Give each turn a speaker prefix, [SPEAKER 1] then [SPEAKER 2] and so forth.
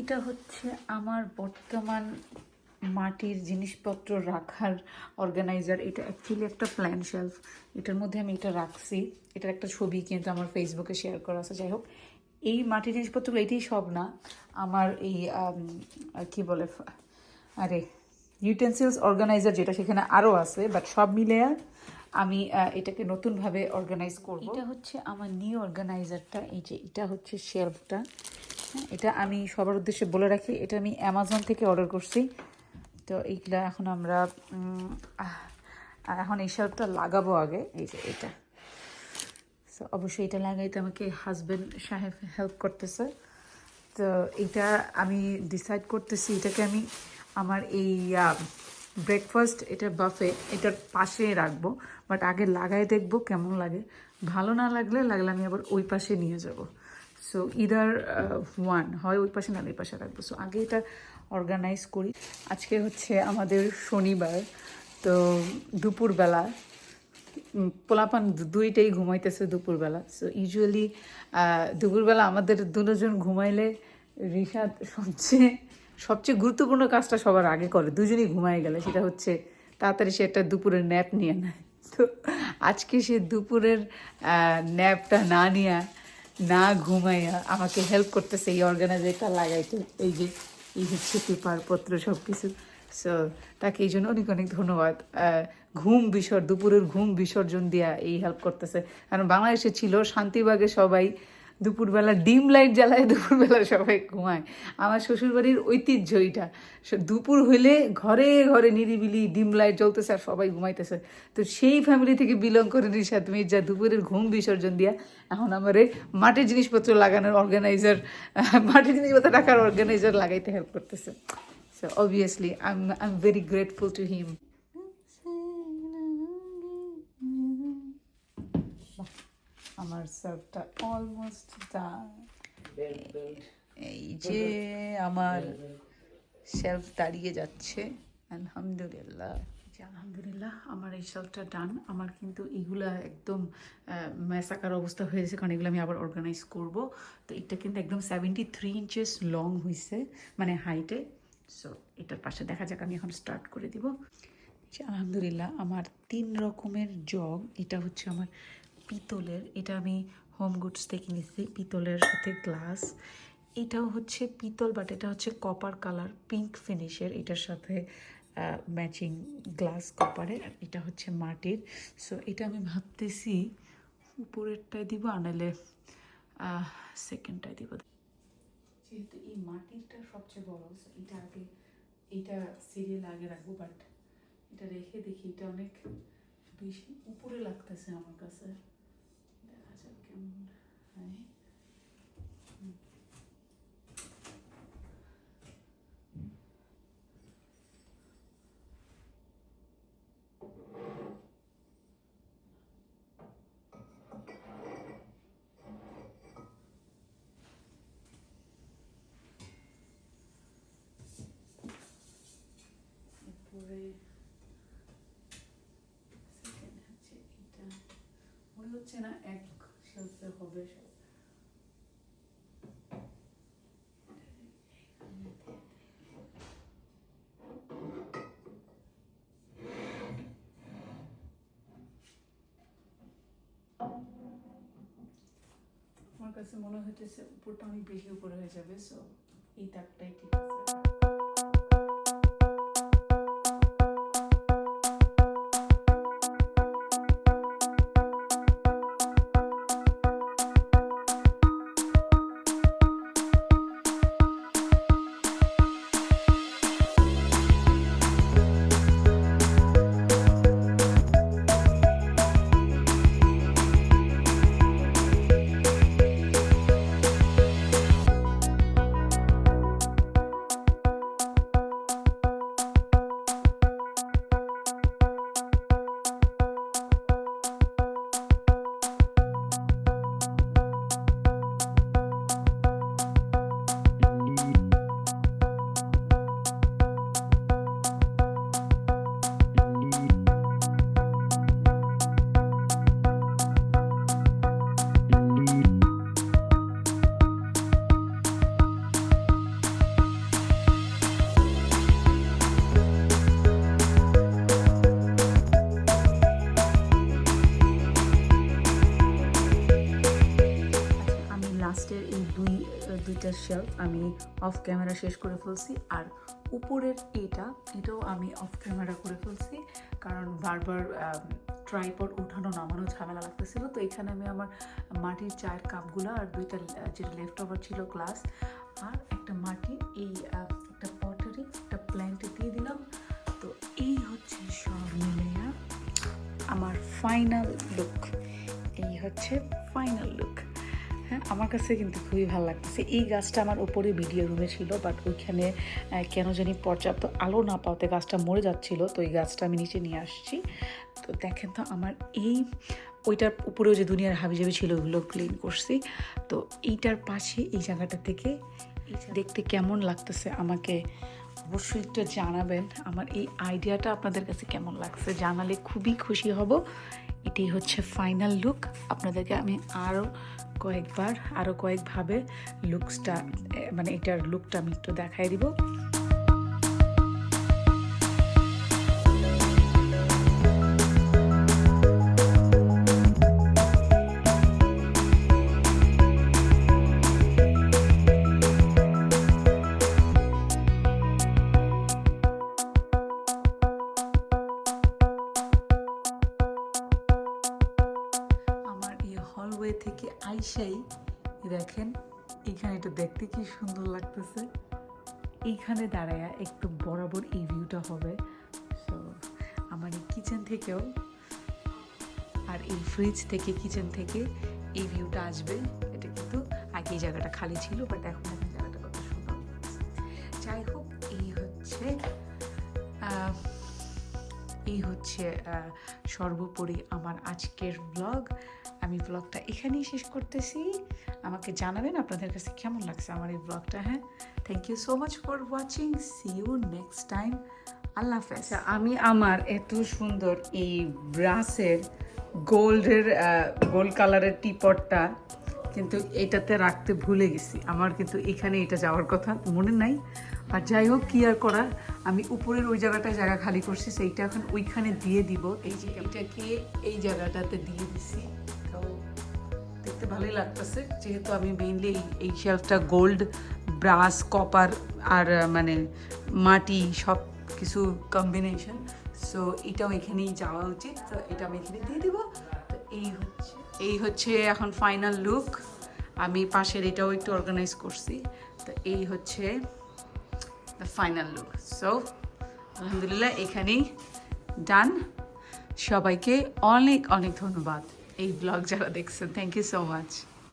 [SPEAKER 1] এটা হচ্ছে আমার বর্তমান মাটির জিনিসপত্র রাখার অর্গানাইজার এটা অ্যাকচুয়ালি একটা প্ল্যান শেলফ এটার মধ্যে আমি এটা রাখছি। এটার একটা ছবি কিন্তু আমার ফেসবুকে শেয়ার করা আছে। যাই হোক, এই মাটির জিনিসপত্রগুলো এটাই সব না। আমার এই কি বলে আরে ইউটেন্সিলস অর্গানাইজার যেটা, সেখানে আরও আছে বাট সব মিলে আমি এটাকে নতুনভাবে অর্গানাইজ করব। এটা হচ্ছে আমার নিউ অর্গানাইজারটা এই যে, এটা হচ্ছে শেলফটা এটা আমি সবার উদ্দেশ্যে বলে রাখি, এটা আমি অ্যামাজন থেকে অর্ডার করছি। তো এইগুলা এখন আমরা এখন এই শেলফটা লাগাবো আগে, এই যে এটা। সো অবশ্যই এটা লাগাইতে আমাকে হাজব্যান্ড সাহেব হেল্প করতেছে। তো এটা আমি ডিসাইড করতেছি, এটাকে আমি আমার এই ব্রেকফাস্ট এটা বাফে এটার পাশে রাখব। বাট আগে লাগাই দেখব কেমন লাগে। ভালো না লাগলে লাগলে আমি আবার ওই পাশে নিয়ে যাব। সো ইদার ওয়ান হয় ওই পাশে না ওই পাশে রাখব। সো আগে এটা অর্গানাইজ করি। আজকে হচ্ছে আমাদের শনিবার, তো দুপুরবেলা পোলাপান দুইটাই ঘুমাইতেছে দুপুরবেলা। সো ইউজুয়ালি দুপুরবেলা আমাদের দুজন ঘুমাইলে রিশাদ সবচেয়ে সবচেয়ে গুরুত্বপূর্ণ কাজটা সবার আগে করে। দুজনেই ঘুমায় গেলে, সেটা হচ্ছে তাড়াতাড়ি সে একটা দুপুরের ন্যাপ নিয়ে নেয়। তো আজকে সে দুপুরের ন্যাপটা না নিয়ে না ঘুমাইয়া আমাকে হেল্প করতেছে এই অর্গানাইজারটা লাগাইতে, এই যে, এই হচ্ছে পেপারপত্র সব কিছু সো তাকে এই জন্য অনেক অনেক ধন্যবাদ। ঘুম বিসর দুপুরের ঘুম বিসর্জন দিয়া এই হেল্প করতেছে। কারণ বাংলাদেশে ছিল শান্তিবাগে সবাই দুপুরবেলা ডিম লাইট জ্বালায় দুপুরবেলা সবাই ঘুমায়। আমার শ্বশুরবাড়ির ঐতিহ্য এটা দুপুর হইলে ঘরে ঘরে নিরিবিলি ডিম লাইট জ্বলতেছে আর সবাই ঘুমাইতেছে। তো সেই ফ্যামিলি থেকে বিলং করে রিসাদ মির্জা দুপুরের ঘুম বিসর্জন দিয়া এখন আমার মাটির জিনিসপত্র লাগানোর অর্গানাইজার মাটির জিনিসপত্র রাখার অর্গানাইজার লাগাইতে হেল্প করতেছে। So obviously, I'm I'm very grateful to him. আমার সার্ভটা অলমোস্ট ডান এই যে আমার শেলফ দাঁড়িয়ে যাচ্ছে আলহামদুলিল্লাহ। যে আলহামদুলিল্লাহ আমার এই শেলফটা ডান আমার কিন্তু এগুলা একদম মেসাকার অবস্থা হয়ে গেছে কারণ এগুলো আমি আবার অর্গানাইজ করব। তো এটা কিন্তু একদম সেভেন্টি থ্রি ইঞ্চেস লং হয়েছে মানে হাইটে সো এটার পাশে দেখা যাক আমি এখন স্টার্ট করে দিব। আলহামদুলিল্লাহ আমার তিন রকমের জগ এটা হচ্ছে আমার পিতলের, এটা আমি হোম গুডস থেকে নিয়েছি পিতলের সাথে গ্লাস এটাও হচ্ছে পিতল বাট এটা হচ্ছে কপার কালার পিঙ্ক ফিনিশের এটার সাথে ম্যাচিং গ্লাস কপারের আর এটা হচ্ছে মাটির। সো এটা আমি ভাবতেছি উপরেরটায় দিব আনালে সেকেন্ডটায় দিব। যেহেতু এই মাটিরটা সবচেয়ে বড় এটা আগে, এটা সিরিয়াল আগে রাখব বাট এটা রেখে দেখি, এটা অনেক বেশি উপরে লাগতেছে আমার কাছে। দেখা যাক কেমন হয় এরপরে সেকেন্ড হচ্ছে এটা মনে হচ্ছে না এক শেলফে হবে আমার কাছে মনে হইতেছে উপরটা অনেক বেশি উপরে হয়ে যাবে সো এই তাকটাই ঠিক আছে শেলফ আমি অফ ক্যামেরা শেষ করে ফেলছি, আর উপরের এটা এটাও আমি অফ ক্যামেরা করে ফেলছি, কারণ বারবার ট্রাইপড উঠানো নামানো ঝামেলা লাগতেছিল, তো এখানে আমি আমার মাটির চায়ের কাপগুলো আর দুইটা যেটা লেফট ওভার ছিল গ্লাস আর একটা মাটির এই একটা পটারি একটা প্ল্যান্টে দিয়ে দিলাম, তো এই হচ্ছে সব মিলিয়ে আমার ফাইনাল লুক এই হচ্ছে ফাইনাল লুক হ্যাঁ আমার কাছে কিন্তু খুবই ভালো লাগতেছে। এই গাছটা আমার ওপরে ভিডিও রুমে ছিল বাট ওইখানে কেন জানি পর্যাপ্ত আলো না পাওয়াতে গাছটা মরে যাচ্ছিল, তো এই গাছটা আমি নিচে নিয়ে আসছি। তো দেখেন তো আমার এই, ওইটার উপরেও যে দুনিয়ার হাবিজাবি ছিল ওগুলো ক্লিন করছি। তো এইটার পাশে, এই জায়গাটা থেকে দেখতে কেমন লাগতেছে আমাকে অবশ্যই একটু জানাবেন। আমার এই আইডিয়াটা আপনাদের কাছে কেমন লাগছে জানালে খুবই খুশি হব। এটাই হচ্ছে ফাইনাল লুক আপনাদেরকে আমি আরও কয়েকবার আরও কয়েকভাবে লুকসটা মানে এটার লুকটা আমি একটু দেখাই দিব। হলওয়ে থেকে আইসাই দেখেন, এখানে এটা দেখতে কি সুন্দর লাগতেছে। এইখানে দাঁড়ায় একটু বরাবর এই ভিউটা হবে। সো আমার এই কিচেন থেকেও আর এই ফ্রিজ থেকে কিচেন থেকে এই ভিউটা আসবে। এটা কিন্তু আগে এই জায়গাটা খালি ছিল বাট এখন এখন জায়গাটা কত সুন্দর যাই হোক, এই হচ্ছে এই হচ্ছে সর্বোপরি আমার আজকের ব্লগ আমি ব্লগটা এখানেই শেষ করতেছি। আমাকে জানাবেন আপনাদের কাছে কেমন লাগছে আমার এই ব্লগটা হ্যাঁ? Thank you so much for watching see you next time আল্লাহ হাফেজ। আচ্ছা, আমি আমার এত সুন্দর এই ব্রাসের গোল্ডের গোল্ড কালারের টিপটটা কিন্তু এটাতে রাখতে ভুলে গেছি। আমার কিন্তু এখানে এটা যাওয়ার কথা মনে নাই। আর যাই হোক, কি আর করার? আমি উপরের ওই জায়গাটায় জায়গা খালি করছি, সেইটা এখন ওইখানে দিয়ে দিব। এই যে এটাকে এই জায়গাটাতে দিয়ে দিছি। তো দেখতে ভালোই লাগতেছে। যেহেতু আমি মেইনলি এই শেলফটা গোল্ড ব্রাস কপার আর মানে মাটি সব কিছু কম্বিনেশন সো এটাও এখানেই যাওয়া উচিত। তো এটা আমি এখানে দিয়ে দিব। তো এই হচ্ছে এই হচ্ছে এখন ফাইনাল লুক আমি পাশের এটাও একটু অর্গানাইজ করছি। তো এই হচ্ছে দ্য ফাইনাল লুক সো আলহামদুলিল্লাহ এখানেই ডান সবাইকে অনেক অনেক ধন্যবাদ। এই ব্লগ যারা দেখছেন থ্যাংক ইউ সো মাচ